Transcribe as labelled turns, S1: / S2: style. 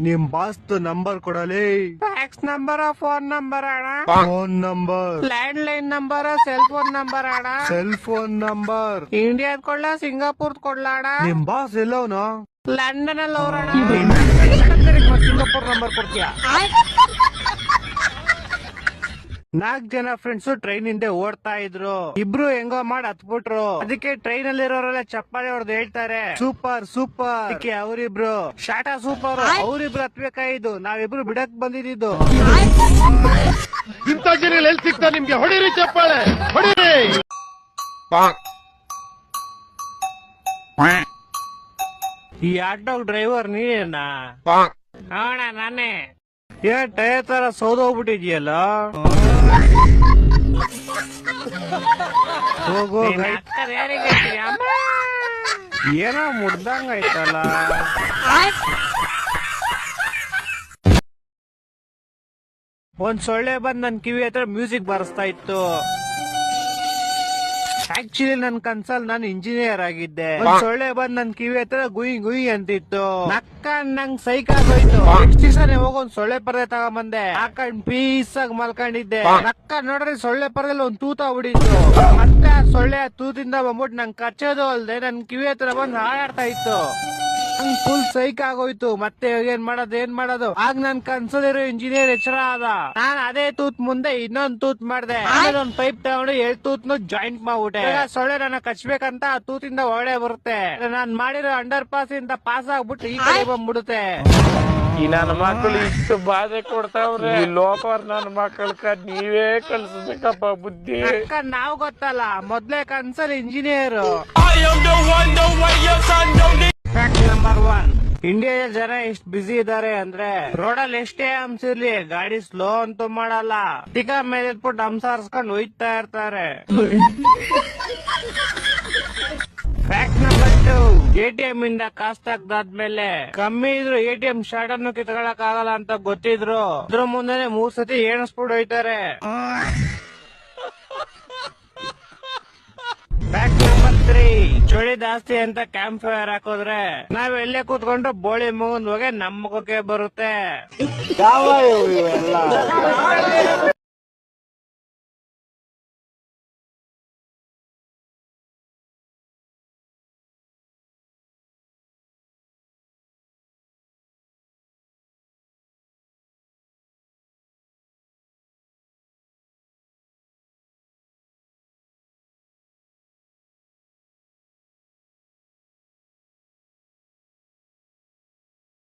S1: ನಿಮ್ ಬಾಸ್ದು ನಂಬರ್ ಕೊಡಲಿ.
S2: ಫ್ಯಾಕ್ಸ್ ನಂಬರ್ ಫೋನ್ ನಂಬರ್ ಅಣ್ಣ.
S1: Phone number
S2: landline number cell phone number ಅಣ್ಣ.
S1: ಸೆಲ್ ಫೋನ್ ನಂಬರ್
S2: ಇಂಡಿಯಾದ್ ಕೊಡ್ಲ ಸಿಂಗಾಪುರ್ ಕೊಡ್ಲಾ ಅಣ್ಣ?
S1: ನಿಮ್ ಬಾಸ್ ಎಲ್ಲವನು?
S2: ಲಂಡನ್ ಅಲ್ಲಿ ಅವ್ರಣ
S1: ಸಿಂಗಾಪುರ್ ನಂಬರ್ ಕೊಡ್ತೀಯ? ನಾಲ್ಕ್ ಜನ ಫ್ರೆಂಡ್ಸ್ ಟ್ರೈನ್ ಹಿಂದೆ ಓಡ್ತಾ ಇದ್ರು. ಇಬ್ರು ಹೆಂಗೋ ಮಾಡಿ ಹತ್ಬಿಟ್ರು. ಅದಕ್ಕೆ ಟ್ರೈನ್ ಅಲ್ಲಿ ಇರೋರೆಲ್ಲ ಚಪ್ಪಾಳೆ ಹೊಡೆದು ಹೇಳ್ತಾರೆ ಸೂಪರ್ ಸೂಪರ್. ಅದಕ್ಕೆ ಅವರಿಬ್ರು ಶಾಟಾ ಸೂಪರ್. ಅವರಿಬ್ರು ಹತ್ಬೇಕಾಯ್ದು ನಾವಿಬ್ರು ಬಿಡಕ್ ಬಂದಿದ್ದು.
S3: ಇಂಥ ಜನ ಎಲ್ಲಿ ಸಿಗ್ತಾ ನಿಮ್ಗೆ? ಹೊಡಿರಿ ಚಪ್ಪಾಳೆ ಹೊಡಿರಿ.
S1: ಈ ಆಟೋ ಡ್ರೈವರ್ ನೀನಾ
S2: ಅಣ್ಣ ನಾನೇ.
S1: ಏನ್ ಟೈರ್ ತರ ಸೋದೋಗ್ಬಿಟ್ಟಿದ್ಯಲ್ಲ? ಹೋಗೋ! ಏನೋ ಮುಡ್ದಂಗ ಆಯ್ತಲ್ಲ. ಒಂದ್ ಸೊಳ್ಳೆ ಬಂದ್ ನನ್ ಕಿವಿ ಹತ್ರ ಮ್ಯೂಸಿಕ್ ಬರ್ಸ್ತಾ ಇತ್ತು. ಆಕ್ಚುಲಿ ನನ್ ಕನ್ಸಲ್ ನಾನು ಇಂಜಿನಿಯರ್ ಆಗಿದ್ದೆ. ಒಂದ್ ಸೊಳ್ಳೆ ಬಂದ್ ನನ್ ಕಿವಿ ಹತ್ರ ಗುಯಿ ಗುಯಿ ಅಂತಿತ್ತು. ನಕ್ಕ ನಂಗ್ ಸೈಕಲ್ ಹೋಯ್ತು ನೆಕ್ಸ್ಟ್ ಹೋಗೋ ಹೋಗ್ ಒಂದ್ ಸೊಳ್ಳೆ ಪರದೆ ತಗೊಂಬಂದೆ. ಹಾಕೊಂಡ್ ಪೀಸ್ ಆಗಿ ಮಲ್ಕೊಂಡಿದ್ದೆ. ನಕ್ಕ ನೋಡ್ರಿ ಸೊಳ್ಳೆ ಪರದಲ್ಲಿ ಒಂದ್ ತೂತ ಹೊಡಿತು ಮತ್ತೆ ಆ ಸೊಳ್ಳೆ ಆ ತೂತಿಂದ ಬಂದ್ಬಿಟ್ಟು ನಂಗ್ ಕಚ್ಚೋದು ಅಲ್ದೆ ನನ್ ಕಿವಿ ಹತ್ರ ಬಂದ್ ಹಾಡಾಡ್ತಾ ಇತ್ತು. ನಂಗ್ ಫುಲ್ ಸೈಕ್ ಆಗೋಯ್ತು. ಮತ್ತೆ ಏನ್ ಮಾಡೋದು ಏನ್ ಮಾಡೋದು? ಆಗ ನನ್ ಕನ್ಸಲ್ಲಿರೋ ಇಂಜಿನಿಯರ್ ಎಚ್ಚರ ಆದ. ನಾನ್ ಅದೇ ತೂತ್ ಮುಂದೆ ಇನ್ನೊಂದ್ ತೂತ್ ಮಾಡ್ದೆ. ಆಮೇಲೆ ಒಂದ್ ಪೈಪ್ ತಗೊಂಡು ಎರಡ್ ತೂತ್ನು ಜಾಯಿಂಟ್ ಮಾಡ್ಬಿಟ್ಟೆ. ಸೊಳ್ಳೆ ನನ್ನ ಕಚ್ಬೇಕಂತ ಆ ತೂತಿಂದ ಒಳ್ಳೆ ಬರುತ್ತೆ. ನಾನ್ ಮಾಡಿರೋ ಅಂಡರ್ ಪಾಸ್ ಇಂದ ಪಾಸ್ ಆಗ್ಬಿಟ್ಟು ಈ ಕಡೆ ಬಂದ್ಬಿಡುತ್ತೆ.
S2: ಈ ನನ್ನ ಮಕ್ಕಳು ಇಷ್ಟು ಬಾಧೆ ಕೊಡ್ತಾವ್ರೆ. ಈ ಲೋಪರ್ ನನ್ನ ಮಕ್ಕಳ ನೀವೇ ಕಳ್ಸ್ಬೇಕಪ್ಪ ಬುದ್ಧಿ.
S1: ಅಕ್ಕ ನಾವ್ ಗೊತ್ತಲ್ಲ. ಮೊದ್ಲೇ ಕನ್ಸಲ್ ಇಂಜಿನಿಯರ್ ಇಂಡಿಯಾದ ಜನ ಎಷ್ಟ್ ಬ್ಯುಸಿ ಇದಾರೆ ಅಂದ್ರೆ ರೋಡ್ ಅಲ್ಲಿ ಎಷ್ಟೇ ಹಂಸ ಇರ್ಲಿ ಗಾಡಿ ಸ್ಲೋ ಅಂತೂ ಮಾಡಲ್ಲ. ಟಿಕ ಮೇಲೆ ಇಟ್ಬಿಟ್ಟು ಹಂಸ ಹರ್ಸ್ಕೊಂಡು ಹೋಯ್ತಾ ಇರ್ತಾರೆ. ಫ್ಯಾಕ್ಟ್ ನಂಬರ್ ಎಟಿಎಂ ಇಂದ ಕಾಸ್ ತೆಗ್ದಾದ್ಮೇಲೆ ಕಮ್ಮಿ ಇದ್ರು ಎಟಿಎಂ ಶಾರ್ಟ್ ಅನ್ನು ಕಿತ್ಕೊಳಕ್ ಆಗಲ್ಲ ಅಂತ ಗೊತ್ತಿದ್ರು. ಅದ್ರ ಮುಂದೆನೆ ಮೂರ್ ಸತಿ ಏಣಿಸ್ಬಿಟ್ಟು ಹೋಯ್ತಾರೆ. ಫ್ಯಾಕ್ಟ್ ನಂಬರ್ ತ್ರೀ ಚಳಿ ಜಾಸ್ತಿ ಅಂತ ಕ್ಯಾಂಪ್ ಫೈರ್ ಹಾಕೋದ್ರೆ ನಾವ್ ಎಲ್ಲೇ ಕೂತ್ಕೊಂಡು ಬೋಳಿ ಮುಗಿದ್ ಹೋಗಿ ನಮ್ಮ ಮುಖಕ್ಕೆ ಬರುತ್ತೆ.